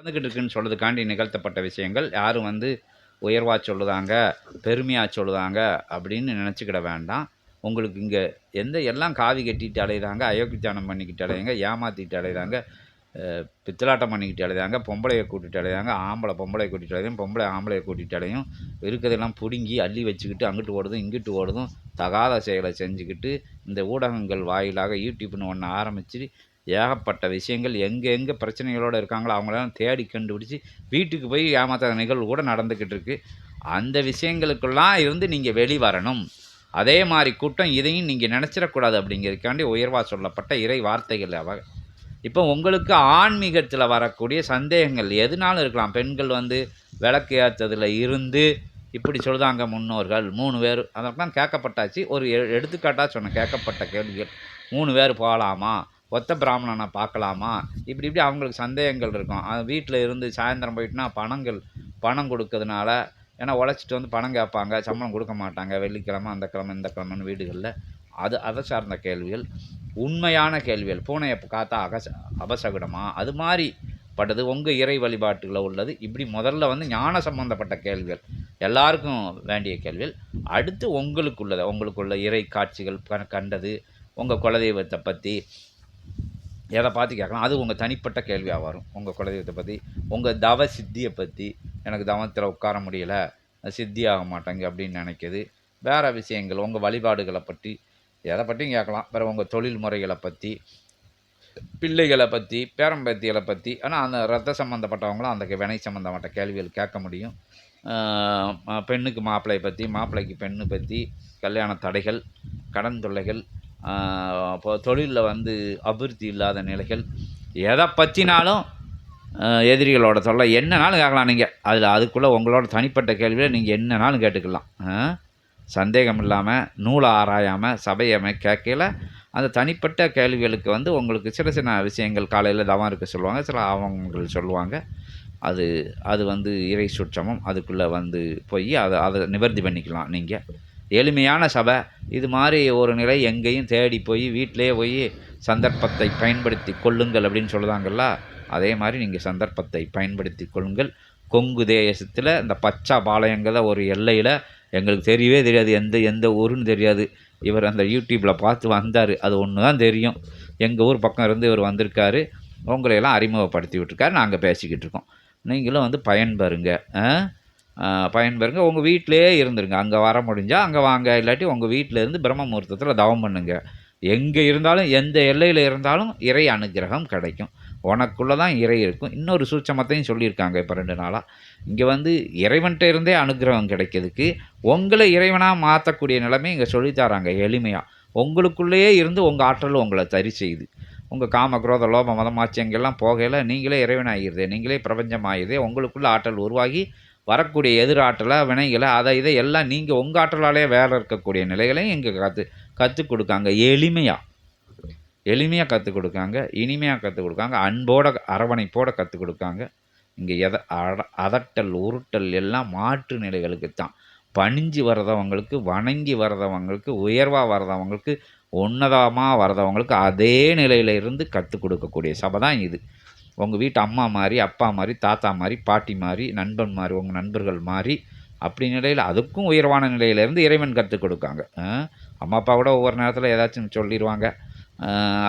நடந்துக்கிட்டு இருக்குன்னு சொல்கிறதுக்காண்டி நிகழ்த்தப்பட்ட விஷயங்கள். யாரும் வந்து உயர்வாக சொல்லுதாங்க பெருமையாக சொல்லுதாங்க அப்படின்னு நினச்சிக்கிட வேண்டாம். உங்களுக்கு இங்கே எந்த எல்லாம் காவி கட்டிட்டு அலையுதாங்க அயோக்கியத்தானம் பண்ணிக்கிட்டு அலையுங்க ஏமாற்றிட்டு அலையுதாங்க பித்தலாட்டம் பண்ணிக்கிட்டு அலையுதாங்க பொம்பளையை கூட்டிட்டு அலையுதாங்க ஆம்பளை பொம்பளை கூட்டிட்டு அலையும் பொம்பளை ஆம்பளையை கூட்டிட்டு அலையும். இருக்கிறதெல்லாம் பிடுங்கி அள்ளி வச்சுக்கிட்டு அங்கிட்டு ஓடுதும் இங்கிட்டு ஓடுதும் தகாத செயலை செஞ்சுக்கிட்டு இந்த ஊடகங்கள் வாயிலாக யூடியூப்னு ஒன்று ஆரம்பித்து ஏகப்பட்ட விஷயங்கள் எங்கே எங்கே பிரச்சனைகளோடு இருக்காங்களோ அவங்களெல்லாம் தேடி கண்டுபிடிச்சி வீட்டுக்கு போய் ஏமாத்தாத நிகழ்வு கூட நடந்துக்கிட்டு இருக்கு. அந்த விஷயங்களுக்கெல்லாம் இருந்து நீங்கள் வெளிவரணும் அதே மாதிரி கூட்டம் இதையும் நீங்கள் நினச்சிடக்கூடாது அப்படிங்கிறதுக்காண்டி உயர்வாக சொல்லப்பட்ட இறை வார்த்தைகள் அவ. இப்போ உங்களுக்கு ஆன்மீகத்தில் வரக்கூடிய சந்தேகங்கள் எதுனாலும் இருக்கலாம். பெண்கள் வந்து விளக்கு ஏற்றதில் இருந்து இப்படி சொல்லுதாங்க முன்னோர்கள் மூணு பேர். அதெல்லாம் கேட்கப்பட்டாச்சு. ஒரு எ- எடுத்துக்காட்டாக சொன்னேன் கேட்கப்பட்ட கேள்விகள். மூணு பேர் போகலாமா ஒத்த பிராமணனை பார்க்கலாமா? இப்படி இப்படி அவங்களுக்கு சந்தேகங்கள் இருக்கும். அது வீட்டில் இருந்து சாயந்தரம் போயிட்டுனா பணங்கள் பணம் கொடுக்கறதுனால ஏன்னா உழைச்சிட்டு வந்து பணம் கேட்பாங்க சம்பளம் கொடுக்க மாட்டாங்க வெள்ளிக்கிழமை அந்த கிழமை இந்த கிழமைன்னு வீடுகளில். அது அதை சார்ந்த கேள்விகள். உண்மையான கேள்விகள். பூனையை காத்தா அகச அபசகுடமா அது மாதிரி பட்டது. உங்கள் இறை வழிபாட்டுகளில் உள்ளது. இப்படி முதல்ல வந்து ஞான சம்பந்தப்பட்ட கேள்விகள். எல்லாருக்கும் வேண்டிய கேள்விகள். அடுத்து உங்களுக்குள்ளதை. உங்களுக்குள்ள இறை காட்சிகள் க- கண்டது. உங்கள் குலதெய்வத்தை பற்றி எதை பார்த்து கேட்கலாம்? அது உங்கள் தனிப்பட்ட கேள்வியாக வரும் உங்கள் குலதெய்வத்தை பற்றி உங்கள் தவ சித்தியை பற்றி எனக்கு தவத்தில் உட்கார முடியல சித்தி ஆக மாட்டேங்க அப்படின்னு நினைக்கிது. வேறு விஷயங்கள் உங்கள் வழிபாடுகளை பற்றி எதை பற்றியும் கேட்கலாம். பிறகு உங்கள் தொழில் முறைகளை பற்றி பிள்ளைகளை பற்றி பேரம்பத்திகளை பற்றி ஆனால் அந்த ரத்த சம்மந்தப்பட்டவங்களும் அந்த வினை சம்மந்தப்பட்ட கேள்விகள் கேட்க முடியும். பெண்ணுக்கு மாப்பிள்ளையை பற்றி மாப்பிள்ளைக்கு பெண்ணு பற்றி கல்யாண தடைகள் கடன் தொல்லைகள் இப்போ தொழிலில் வந்து அபிவிருத்தி இல்லாத நிலைகள். எதை பற்றினாலும் எதிரிகளோட தொல்லை. என்னனாலும் கேட்கலாம் நீங்கள் அதில் அதுக்குள்ளே உங்களோட தனிப்பட்ட கேள்வியை நீங்கள் என்னனாலும் கேட்டுக்கலாம். சந்தேகம் இல்லாமல் நூலை ஆராயாமல் சபையமை கேட்கல அந்த தனிப்பட்ட கேள்விகளுக்கு வந்து உங்களுக்கு சின்ன சின்ன விஷயங்கள் காலையில் தவம் இருக்க சொல்லுவாங்க. சில ஆவணங்கள் சொல்லுவாங்க. அது அது வந்து இறை சுற்றமும் அதுக்குள்ளே வந்து போய் அதை அதை நிவர்த்தி பண்ணிக்கலாம் நீங்கள் எளிமையான சபை. இது மாதிரி ஒரு நிலை எங்கேயும் தேடி போய் வீட்டிலே போய் சந்தர்ப்பத்தை பயன்படுத்தி கொள்ளுங்கள் அப்படின்னு சொல்லுதாங்கல்ல? அதே மாதிரி நீங்கள் சந்தர்ப்பத்தை பயன்படுத்தி கொள்ளுங்கள். கொங்கு தேசத்தில் இந்த பச்சா பாளையங்கிற ஒரு எல்லையில் எங்களுக்கு தெரியவே தெரியாது. எந்த எந்த ஊருன்னு தெரியாது. இவர் அந்த யூடியூப்பில் பார்த்து வந்தார். அது ஒன்று தான் தெரியும். எங்கள் ஊர் பக்கம் இருந்து இவர் வந்திருக்காரு. உங்களையெல்லாம் அறிமுகப்படுத்தி விட்டுருக்காரு. நாங்கள் பேசிக்கிட்டு இருக்கோம். நீங்களும் வந்து பயன்பெறுங்க ஆ? பயன்பெறுங்க உங்கள் வீட்டிலேயே இருந்துருங்க. அங்கே வர முடிஞ்சால் அங்கே வாங்க. இல்லாட்டி உங்கள் வீட்டில் இருந்து பிரம்ம முகூர்த்தத்தில் தவம் பண்ணுங்க. எங்கே இருந்தாலும் எந்த எல்லையில் இருந்தாலும் இறை அனுக்கிரகம் கிடைக்கும். உனக்குள்ளே தான் இறை இருக்கும். இன்னொரு சூட்சமத்தையும் சொல்லியிருக்காங்க இப்போ ரெண்டு நாளாக இங்கே வந்து இறைவன்கிட்ட இருந்தே அனுகிரகம் கிடைக்கிறதுக்கு உங்களை இறைவனாக மாற்றக்கூடிய நிலைமை இங்கே சொல்லித்தராங்க எளிமையாக உங்களுக்குள்ளேயே இருந்து உங்கள் ஆற்றல் உங்களை சரி செய்யுது. உங்கள் காம குரோத லோப மதமாச்சி எங்கெல்லாம் போகையில் நீங்களே இறைவனாகிருதே நீங்களே பிரபஞ்சமாகிருதே உங்களுக்குள்ளே ஆற்றல் உருவாகி வரக்கூடிய எதிராற்றலை வினைகளை அதை இதை எல்லாம் நீங்கள் உங்கள் ஆற்றலாலே வேலை இருக்கக்கூடிய நிலைகளையும் இங்கே கற்று கற்றுக் கொடுக்காங்க. எளிமையாக எளிமையாக கற்றுக் கொடுக்காங்க. இனிமையாக கற்றுக் கொடுக்காங்க. அன்போட அரவணைப்போடு கற்றுக் கொடுக்காங்க. இங்கே எத அட அதட்டல் உருட்டல் எல்லாம் மாற்று நிலைகளுக்கு தான் பணிஞ்சு வர்றதவங்களுக்கு வணங்கி வர்றதவங்களுக்கு உயர்வாக வர்றதவங்களுக்கு உன்னதமாக வர்றதவங்களுக்கு அதே நிலையில் இருந்து கற்றுக் கொடுக்கக்கூடிய சபை தான் இது. உங்கள் வீட்டு அம்மா மாதிரி அப்பா மாதிரி தாத்தா மாதிரி பாட்டி மாதிரி நண்பன் மாதிரி உங்கள் நண்பர்கள் மாதிரி அப்படி நிலையில் அதுக்கும் உயர்வான நிலையிலேருந்து இறைவன் கற்றுக் கொடுக்காங்க. அம்மா அப்பா கூட ஒவ்வொரு நேரத்தில் ஏதாச்சும் சொல்லிடுவாங்க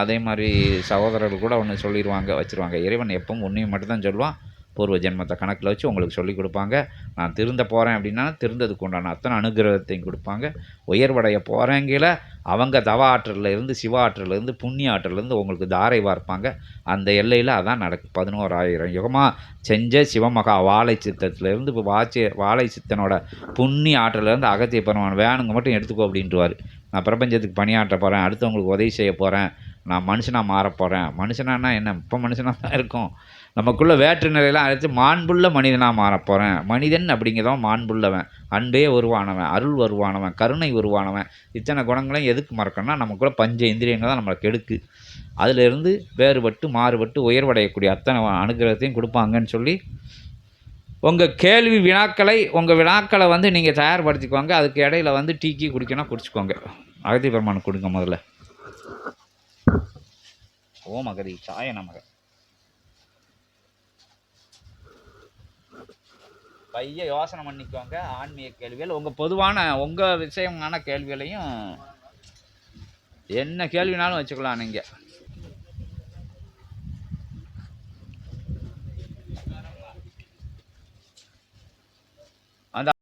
அதே மாதிரி சகோதரர்கள் கூட ஒன்று சொல்லிடுவாங்க வச்சுருவாங்க. இறைவன் எப்பவும் உன்னையும் மட்டும்தான் சொல்லுவான். பூர்வ ஜென்மத்தை கணக்கில் வச்சு உங்களுக்கு சொல்லிக் கொடுப்பாங்க. நான் திருந்த போகிறேன் அப்படின்னா திருந்ததுக்கு உண்டான அத்தனை அனுகிரகத்தையும் கொடுப்பாங்க. உயர்வடைய போகிறேங்கில அவங்க தவ ஆற்றலில் இருந்து சிவ ஆற்றலேருந்து புண்ணிய ஆற்றலேருந்து உங்களுக்கு தாரை வார்ப்பாங்க. அந்த எல்லையில் அதான் நடக்கும் பதினோராயிரம் யுகமாக செஞ்ச சிவமகா வாழை சித்தத்துலேருந்து இப்போ வாச்சி வாழை சித்தனோட புண்ணிய ஆற்றலேருந்து அகத்திய பெருமான் வேணுங்க மட்டும் எடுத்துக்கோ அப்படின்ட்டுவார் நான் பிரபஞ்சத்துக்கு பணியாற்ற போகிறேன் அடுத்தவங்களுக்கு உதவி செய்ய போகிறேன் நான் மனுஷனாக மாறப் போகிறேன் மனுஷனானா என்ன? இப்போ மனுஷனாக தான் இருக்கும். நமக்குள்ளே வேற்று நிலையெல்லாம் அழைத்து மாண்புள்ள மனிதனாக மாறப் போகிறேன் மனிதன் அப்படிங்கிறவன் மாண்புள்ளவன். அன்பே உருவானவன் அருள் வருவானவன் கருணை உருவானவன். இத்தனை குணங்களையும் எதுக்கு மறக்கணும்னா நமக்குள்ள பஞ்ச இந்திரியங்கள் தான் நம்மளை கெடுக்கு. அதிலிருந்து வேறுபட்டு மாறுபட்டு உயர்வடையக்கூடிய அத்தனை அனுகிரகத்தையும் கொடுப்பாங்கன்னு சொல்லி உங்கள் கேள்வி வினாக்களை உங்கள் வினாக்களை வந்து நீங்கள் தயார்படுத்திக்கோங்க. அதுக்கு இடையில வந்து டீக்கி குடிக்கணும் குடிச்சுக்கோங்க. அகதி பெருமானுக்கு கொடுங்க முதல்ல. ஓம் அகதி சாய நமக. பைய யோசனை பண்ணிக்கோங்க ஆன்மீக கேள்விகள். உங்கள் பொதுவான உங்கள் விஷயமான கேள்விகளையும் என்ன கேள்வினாலும் வச்சுக்கலாம் நீங்கள்